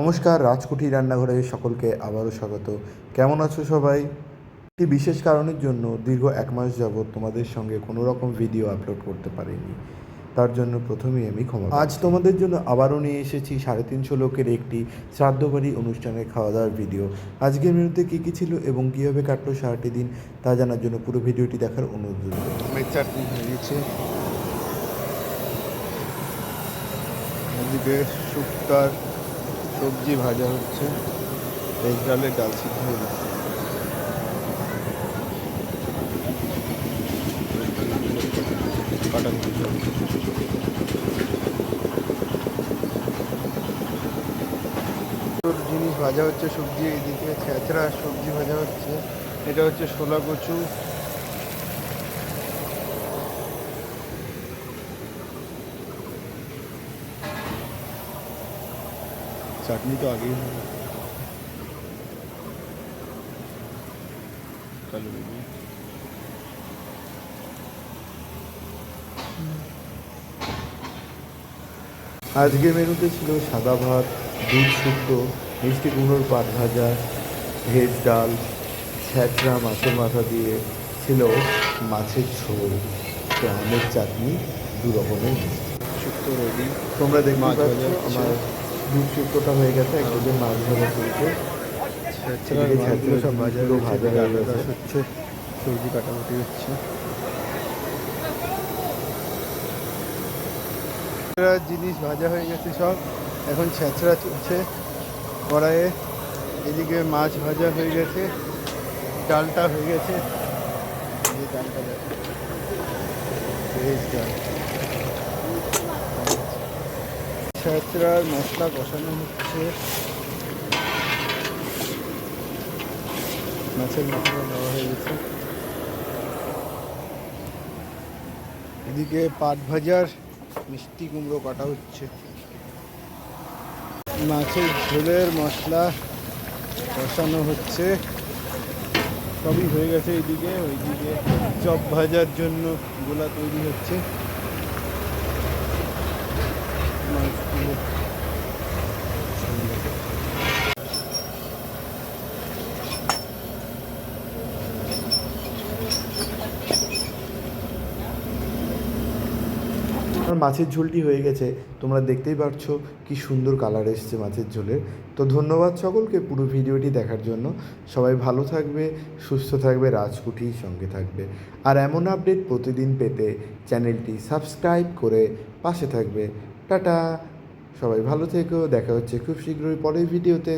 নমস্কার রাজকুঠি রান্নাঘরে সকলকে আবারও স্বাগত। কেমন আছো সবাই? একটি বিশেষ কারণের জন্য দীর্ঘ এক মাস যাবৎ তোমাদের সঙ্গে কোনো রকম ভিডিও আপলোড করতে পারিনি। তার জন্য প্রথমেই আমি ক্ষমা আজ তোমাদের জন্য আবারও নিয়ে এসেছি সাড়ে তিনশো লোকের একটি শ্রাদ্ধবাড়ি অনুষ্ঠানে খাওয়া দাওয়ার ভিডিও আজকের মেনুতে কী কী ছিল এবং কীভাবে কাটলো সারাটি দিন তা জানার জন্য পুরো ভিডিওটি দেখার অনুরোধ চাটনি এদিকে শুক্তার সবজি ভাজা হচ্ছে। ভেজ ডালের ডাল সিদ্ধ হয়ে। প্রচুর জিনিস ভাজা হচ্ছে সবজি, এদিকে ছেঁচড়া সবজি ভাজা হচ্ছে। এটা হচ্ছে শোলা কচু চাটনি তো আগেই। কালো। আজকের মেনুতে ছিল সাদা ভাত দুধ শুক্তো মিষ্টি কুমড়োর পাট ভাজা ভেজ ডাল ছ্যাঁচড়া মাছের মাথা দিয়ে ছিল মাছের ঝোল তো আমের চাটনি দু রকমের। শুক্তো রেডি তোমরা দেখতে পাচ্ছ আমার দুধ শুক্তোটা হয়ে গেছে একদিকে মাছ ভাজা চলছে। সব ভাজা হচ্ছে ভাজা হয়ে গেছে। হচ্ছে সবজি কাটাকুটি হচ্ছে। জিনিস ভাজা হয়ে গেছে সব। এখন ছেঁচড়া চলছে কড়াইয়ে। এদিকে মাছ ভাজা হয়ে গেছে ডালটা হয়ে গেছে। ডালটা ভেজ ডাল। ছেঁচড়ার মশলা কষানো হচ্ছে। মাছের মশলা দেওয়া হয়ে গেছে। এদিকে পাট ভাজার মিষ্টি কুমড়ো কাটা হচ্ছে। মাছের ঝোলের মশলা কষানো হচ্ছে। সবই হয়ে গেছে এইদিকে ওইদিকে চপ ভাজার জন্য গোলা তৈরি হচ্ছে। মাছগুলো মাছের ঝোলটি হয়ে গেছে। তোমরা দেখতেই পারছ কি সুন্দর কালার এসছে মাছের ঝোলের। তো ধন্যবাদ সকলকে পুরো ভিডিওটি দেখার জন্য। সবাই ভালো থাকবে, সুস্থ থাকবে রাজকুঠির সঙ্গে থাকবে। আর এমন আপডেট প্রতিদিন পেতে চ্যানেলটি সাবস্ক্রাইব করে পাশে থাকবে। টাটা! সবাই ভালো থেকো দেখা হচ্ছে খুব শীঘ্রই পরের ভিডিওতে।